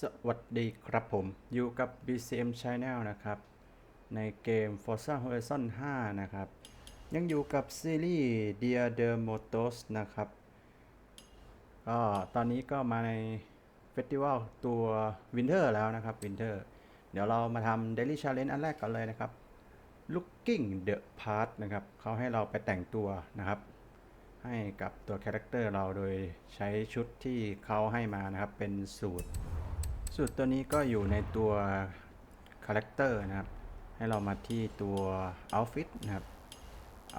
สวัสดีครับผม อยู่กับ BCM Channel นะครับ ในเกม Forza Horizon 5 นะครับ ยังอยู่กับซีรีส์ Dear the Motos นะครับก็ตอนนี้ก็มาในเฟสติวัลตัว Winter แล้วนะครับ Winter เดี๋ยวเรามาทำ Daily Challenge อันแรกก่อนเลยนะครับ Looking the Part นะครับเขาให้เราไปแต่งตัวนะครับ ให้กับตัวคาแรคเตอร์เราโดยใช้ชุดที่เขาให้มานะครับ เป็นสูตร สูตรตัวนี้ก็อยู่ในตัวคาแรคเตอร์นะครับ ให้เรามาที่ตัว outfit นะครับ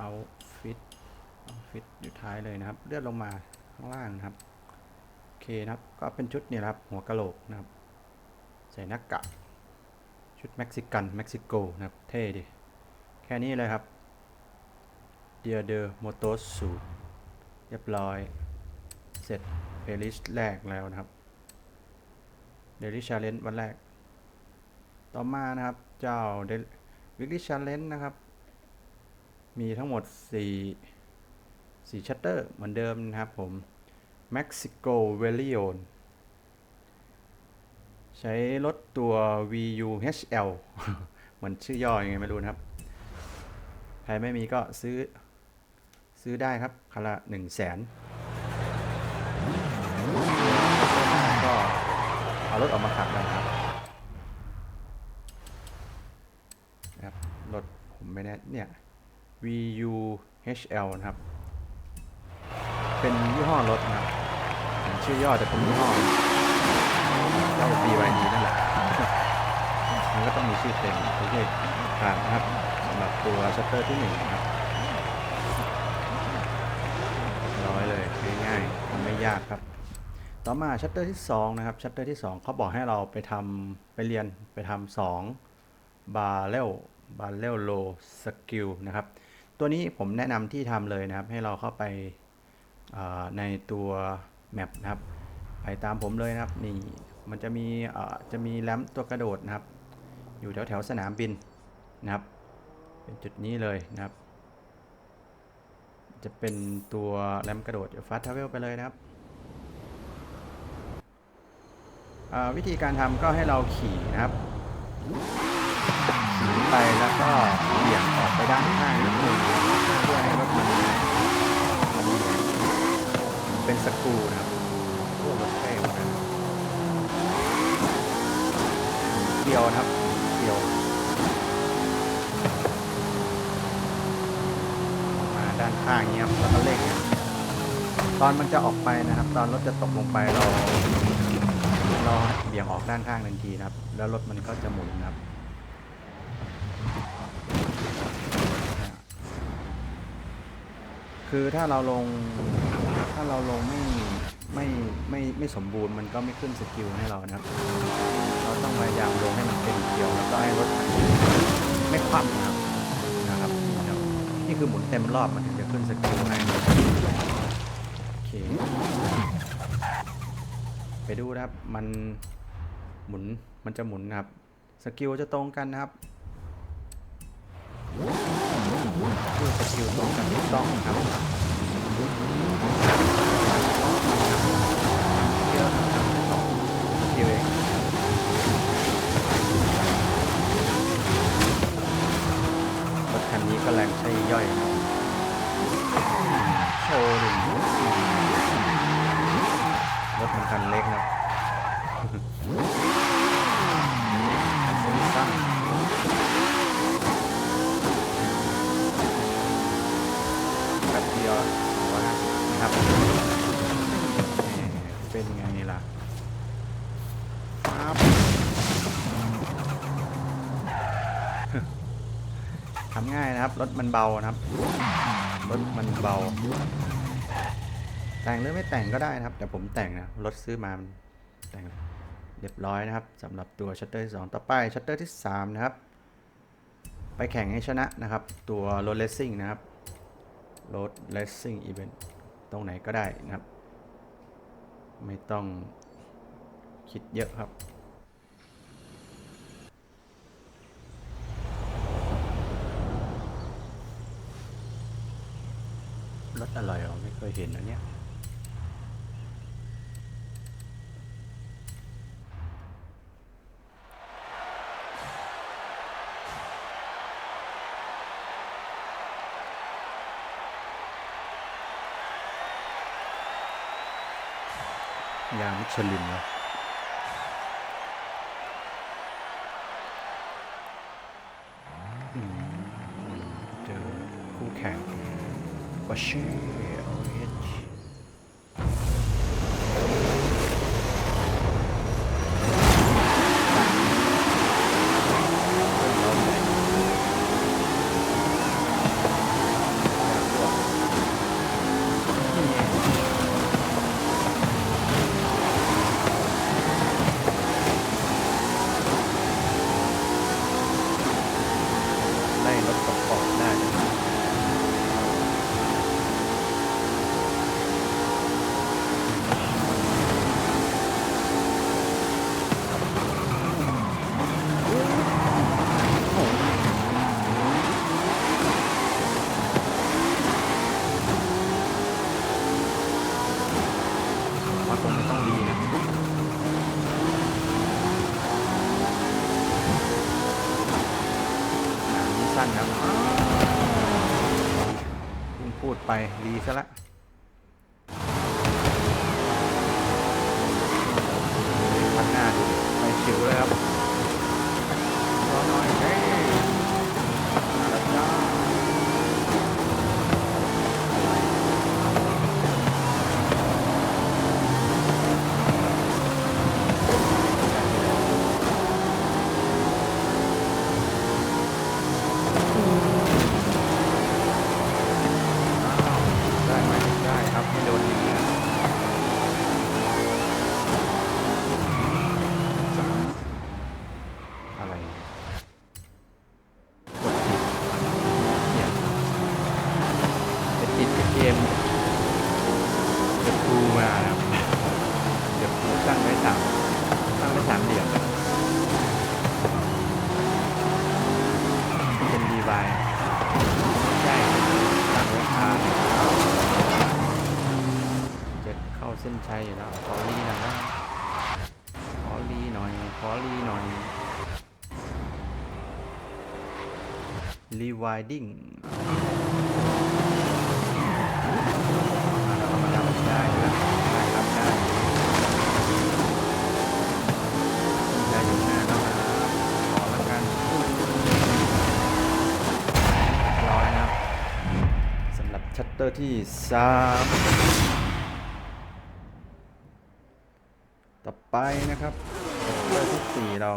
outfit outfit อยู่ท้ายเลยนะครับ เลื่อนลงมาข้างล่างนะครับ โอเคนะครับ ก็เป็นชุดนี่ครับ หัวกะโหลกนะครับ ใส่หน้ากากชุดเม็กซิกันเม็กซิโกนะครับ เท่ดิแค่นี้เลยครับ Dear the Motos Suit เรียบร้อย เสร็จเพลย์ลิสต์แรกแล้วนะครับ Daily Challenge วันแรก ต่อมานะครับ เจ้า Weekly Challenge นะครับ มีทั้งหมด 4 4ชัตเตอร์เหมือนเดิมนะครับผม Mexico v a l i o นใช้รถตัว VUHL เหมือนชื่อย่ออยังไงไม่รู้นะครับ ใครไม่มีก็ซื้อ ซื้อได้ครับคันละ1 0 0 0 0น เอารถออกมาขับได้ครับนะครับรถผมไม่แน่เนี่ย VUHL นะครับ เป็นยี่ห้อรถนะครับชื่อย่อแต่เป็นยี่ห้อเจ้า BYD นั่นแหละมันก็ต้องมีชื่อเต็มโอเคผ่านนะครับสำหรับตัวชัตเตอร์ที่หนึ่งนะครับร้อยเลยง่ายๆมันไม่ยากครับ ต่อมาชัตเตอร์ที่ 2 นะครับชัตเตอร์ที่ 2 เขาบอกให้เราไปทำไปเรียนไปทำสองบาเรลบาเรลโลสกิลนะครับ ตัวนี้ผมแนะนำที่ทำเลยนะครับ ให้เราเข้าไปในตัวแมปนะครับ ไปตามผมเลยนะครับ นี่มันจะมีอ่าจะมีแรมตัวกระโดดนะครับ อยู่แถวแถวสนามบินนะครับ เป็นจุดนี้เลยนะครับ จะเป็นตัวแรมกระโดดฟาสทาวเวลไปเลยนะครับ อ่า วิธีการทำก็ให้เราขี่นะครับขี่ไปแล้วก็เบี่ยงออกไปด้านข้างนิดนึงเพื่อให้รถมันเป็นสกูนะครับโอ้รถเท่เหมือนกันเดียวครับเดียวมาด้านข้างเงี้ยครับแล้วก็เร่งตอนมันจะออกไปนะครับ ตอนรถจะตกลงไปเรา เราเบี่ยงออกด้านข้างทันทีนะครับ แล้วรถมันก็จะหมุนครับ คือถ้าเราลงถ้าเราลงไม่ไม่ไม่ไม่สมบูรณ์มันก็ไม่ขึ้นสกิลให้เรานะครับ เราต้องพยายามลงให้มันเป็นเกี่ยวแล้วก็ให้รถไม่คว่ำนะครับนะครับนะครับนี่คือหมุนเต็มรอบมันถึงจะขึ้นสกิลให้โอเค ไปดูนะครับ มันหมุน มันจะหมุนนะครับ สกิลจะตรงกันนะครับสกิลตรงกันถูกต้องครับเยอะนะครับสองสกิลเองรถคันนี้ก็แรงใช่ย่อยนะครับโชว์หนึ่ง รถมันคันเล็กนะครับคันสั้นแบบเดียวร้อยห้าสิบ นะครับเป็นไงล่ะปั๊บทำง่ายนะครับ รถมันเบานะครับ รถมันเบา แต่งหรือไม่แต่งก็ได้นะครับ แต่ผมแต่งนะ รถซื้อมาแต่งเรียบร้อยนะครับสำหรับตัวชัตเตอร์ที่สองต่อไปชัตเตอร์ที่ 3 นะครับ ไปแข่งให้ชนะนะครับ ตัวรถเลสซิ่งนะครับ รถเลสซิ่งอีเวนต์ตรงไหนก็ได้นะครับ ไม่ต้องคิดเยอะครับรถอะไรเราไม่เคยเห็นอันเนี้ย ยางมิชลินนะเจอคู่แข่งปอร์เช่ ไปดีซะละ รีวายดิ้งเรามาทำได้นะได้ครับได้ได้อยู่หน้าแล้วนะขอละกันร้อยนะครับสำหรับชัตเตอร์ที่สามต่อไปนะครับเรื่องที่สี่เรา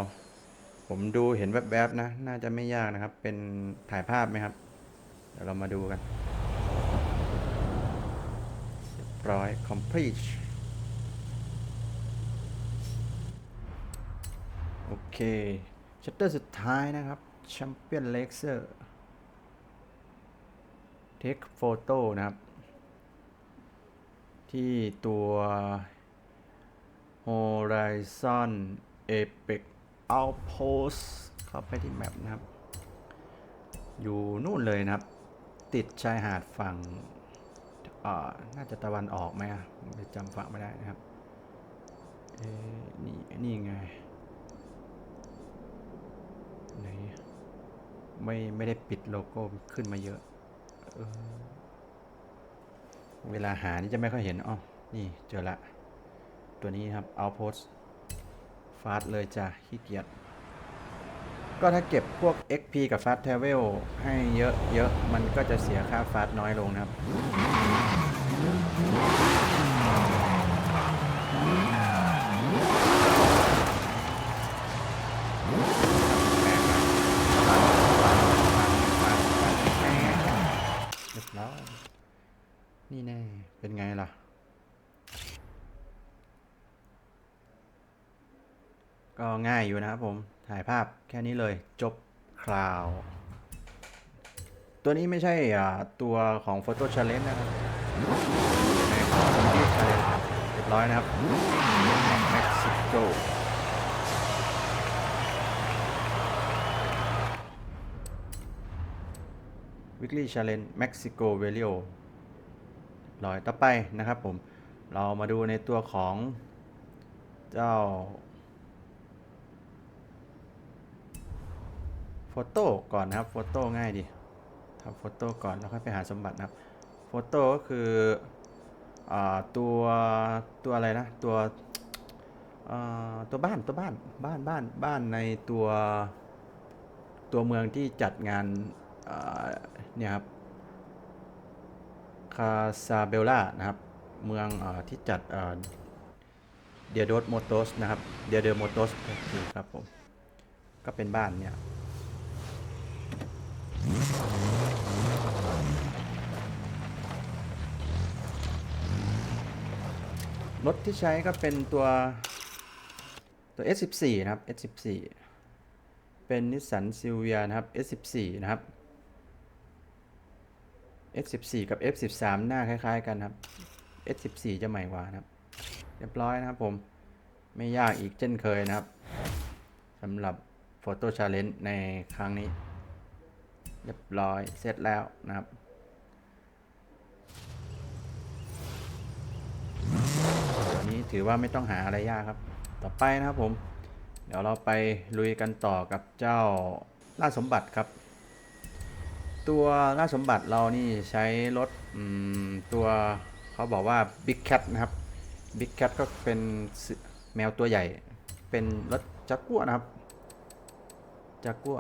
ผมดูเห็นแวบๆนะ น่าจะไม่ยากนะครับ เป็นถ่ายภาพไหมครับ เดี๋ยวเรามาดูกันเรียบร้อย complete โอเคชัตเตอร์สุดท้ายนะครับ Champion Laser Take Photo นะครับ ที่ตัว Horizon Apex Outpost เข้าไปที่แมปนะครับ อยู่นู่นเลยนะครับ ติดชายหาดฝั่งอ่าน่าจะตะวันออกไหมอะจำฝั่งไม่ได้นะครับเอ๊นี่นี่ไงไหนไม่ไม่ได้ปิดโลโก้ขึ้นมาเยอะเออเวลาหานี่จะไม่ค่อยเห็นอ๋อนี่เจอละ ตัวนี้ครับ outpost าสเลยจ้ะขี้เกียจก็ถ้าเก็บพวก XP กับ Fast Travel ให้เยอะเยอะมันก็จะเสียค่าฟาสน้อยลงนะครับ นี่แน่ เป็นไงล่ะ ก็ง่ายอยู่นะครับผม ถ่ายภาพแค่นี้เลยจบคราว ตัวนี้ไม่ใช่อ่าตัวของ Photo Challenge นะครับในของ Community Challenge ครับเรียบร้อยนะครับ Mexico Weekly Challenge Mexico v a l i o ร้อยต่อไปนะครับผม เรามาดูในตัวของเจ้า โฟโต้ก่อนนะครับโฟโต้ง่ายดีทำโฟโต้ก่อนแล้วค่อยไปหาสมบัตินะครับโฟโต้ก็คืออตัวตัวอะไรนะตัวตัวบ้านตัวบ้านบ้านบ้านบ้านในตัวตัวเมืองที่จัดงานเนี่ยครับคาซาเบลล่านะครับเมืองอที่จัดเดียโดสโมโตสนะครับเดียเดอโมโตสครับผมก็เป็นบ้านเนี่ย รถที่ใช้ก็เป็นตัวตัว S14 นะครับ S14 เป็นนิสสันซิลเวียนะครับ S14 นะครับ S14 กับ F13 หน้าคล้ายๆ กันครับ S14 จะใหม่กว่านะครับ เรียบร้อยนะครับผม ไม่ยากอีกเช่นเคยนะครับสำหรับ Photo Challenge ในครั้งนี้ เรียบร้อยเสร็จแล้วนะครับตัวนี้ถือว่าไม่ต้องหาอะไรยากครับ ต่อไปนะครับผม เดี๋ยวเราไปลุยกันต่อกับเจ้าล่าสมบัติครับ ตัวล่าสมบัติเรานี่ใช้รถตัวเขาบอกว่า Big Cat นะครับ Big Cat ก็เป็นแมวตัวใหญ่ เป็นรถจักกัวนะครับจักกัว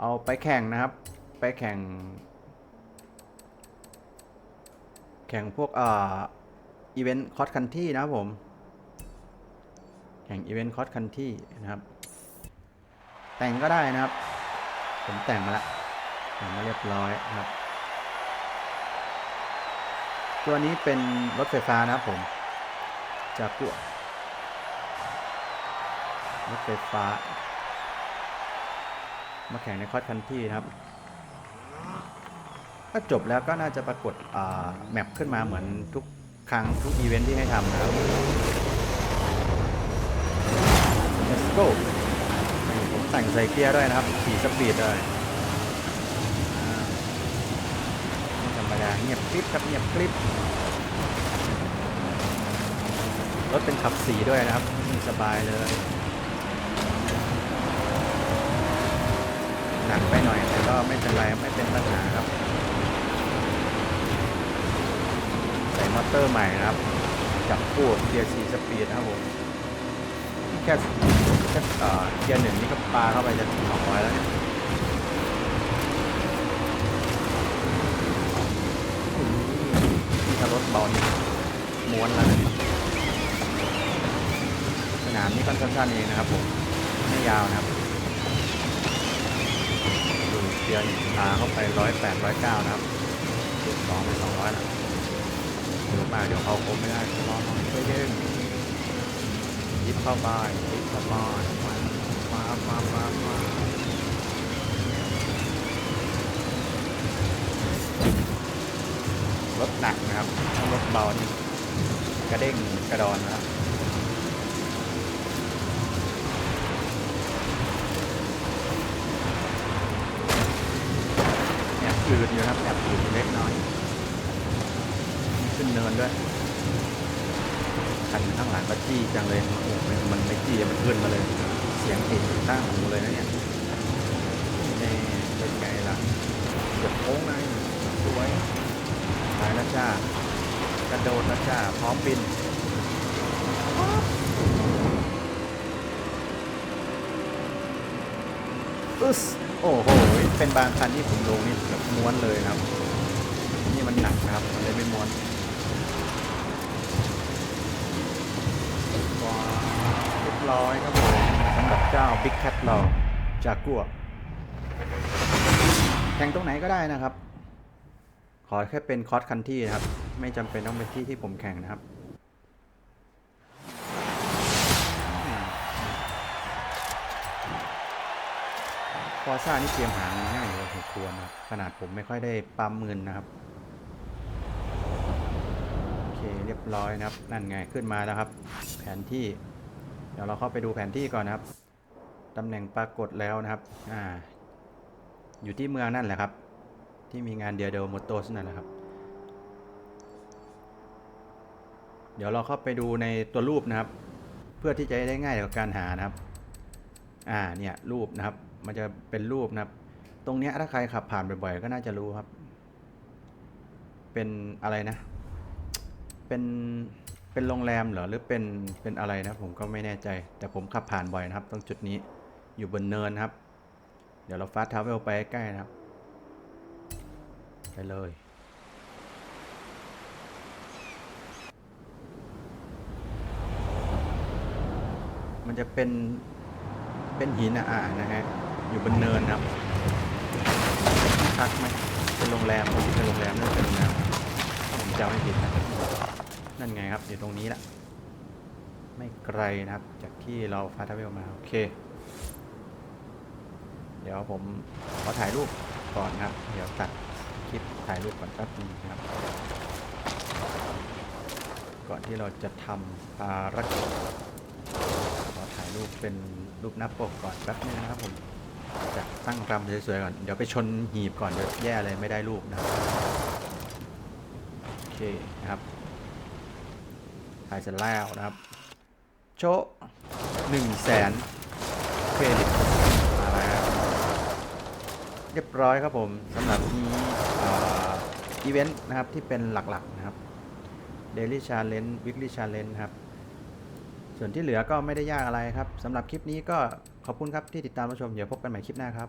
เอาไปแข่งนะครับ ไปแข่ง แข่งพวกอ่าอีเวนต์คอสคันที่นะครับผม แข่งอีเวนต์คอสคันที่นะครับ แต่งก็ได้นะครับ ผมแต่งมาแล้วแต่งมาเรียบร้อยนะครับ ตัวนี้เป็นรถไฟฟ้านะครับผมจากกัวรถไฟฟ้า มาแข่งในคอสคันที่นะครับถ้าจบแล้วก็น่าจะปรากฏแมปขึ้นมาเหมือนทุกครั้งทุกอีเวนท์ที่ให้ทำนะครับ Let's go ผมแต่งใส่เกียร์ด้วยนะครับขี่สปีดเลยไม่ธรรมดาเงียบกริบครับเงียบกริบรถเป็นขับสีด้วยนะครับมีสบายเลย หักไปหน่อยแต่ก็ไม่เป็นไรไม่เป็นปัญหาครับ ใส่มอเตอร์ใหม่นะครับ จับคู่เกียร์4สปีดนะครับผมแค่แค่เกียร์หนึ่งนี่ก็ปาเข้าไปจะถึง200แล้วเนี่ยอุ้ยนี่ถ้ารถเบานี่ม้วนแล้วนะสนามนี่ก็สั้นๆเองนะครับผมไม่ยาวนะครับ เกียร์นี่พาเข้าไปร้อยแปดร้อยเก้านะครับสองไปสองร้อยแล้วเยอะมากเดี๋ยวเขาคมไม่ได้รอหน่อยช่วยดึงยิบเข้าไปยิบเข้าไปมามามามามาถหนักนะครับถ้ารถเบานี่กระเด้งกระดอนนะครับ จืดอยู่ครับแอบอืดอยู่เล็กน้อยมีขึ้นเนินด้วยคันข้างหลังก็จี้จังเลยโอ้โหมันมันไม่จี้มันขึ้นมาเลย เสียงเห็นอยู่ข้งหูเลยนะเนี่ยนี่เป็นไงล่ะเกือบโค้งไงสวยตายแล้วจ้ากระโดดแล้วจ้าพร้อมบินอึสโอ้โห เป็นบางคันที่ผมลงนี่แบบม้วนเลยครับ นี่มันหนักนะครับ มันเลยไม่ม้วนว้าเรียบร้อยครับผมสำหรับเจ้า Big Cat เราจากกัวแข่งตรงไหนก็ได้นะครับ ขอแค่เป็นคอร์สคันที่นะครับ ไม่จำเป็นต้องเป็นที่ที่ผมแข่งนะครับ ฟอซ่านี่เตรียมหาเงินง่ายอยู่พอสมควรนะขนาดผมไม่ค่อยได้ปั๊มเงินนะครับ โอเคเรียบร้อยนะครับ นั่นไงขึ้นมาแล้วครับ แผนที่ เดี๋ยวเราเข้าไปดูแผนที่ก่อนนะครับตำแหน่งปรากฏแล้วนะครับ อ่า อยู่ที่เมืองนั่นแหละครับ ที่มีงานเดียเดลโมโตสนั่นแหละครับ เดี๋ยวเราเข้าไปดูในตัวรูปนะครับ เพื่อที่จะได้ง่ายต่อการหานะครับ อ่าเนี่ยรูปนะครับ มันจะเป็นรูปนะครับ ตรงเนี้ยถ้าใครขับผ่านบ่อยๆก็น่าจะรู้ครับ เป็นอะไรนะ เป็นเป็นโรงแรมเหรอหรือเป็นเป็นอะไรนะ ผมก็ไม่แน่ใจ แต่ผมขับผ่านบ่อยนะครับ ตรงจุดนี้อยู่บนเนินครับ เดี๋ยวเราฟาสทาวเวลไปใกล้นะครับ ไปเลยมันจะเป็น เป็นหินอ่านะฮะ อยู่บนเนินครับพักไหมเป็นโรงแรมผมเป็นโรงแรมน่าจะเป็นโรงแรมผมจำไม่ผิดนะนั่นไงครับอยู่ตรงนี้แหละไม่ไกลนะครับ จากที่เราฟาทาเวลมาโอเค เดี๋ยวผมขอถ่ายรูปก่อนครับ เดี๋ยวตัดคลิปถ่ายรูปก่อนแป๊บนึงนะครับ ก่อนที่เราจะทำภารกิจ ถ่ายรูปเป็นรูปหน้าปกก่อนแป๊บนึงนะครับผมจะตั้งรำสวยๆก่อน เดี๋ยวไปชนหีบก่อนเดี๋ยวแย่เลยไม่ได้รูปนะครับโอเคนะครับ ถ่ายเสร็จแล้วนะครับ โชหนึ่งแสนเครดิตมาแล้วเรียบร้อยครับผมสำหรับที่อีเวนต์นะครับที่เป็นหลักๆนะครับ Daily Challenge Weekly Challenge ครับ ส่วนที่เหลือก็ไม่ได้ยากอะไรครับสำหรับคลิปนี้ก็ขอบคุณครับที่ติดตามรับชมเดี๋ยวพบกันใหม่คลิปหน้าครับ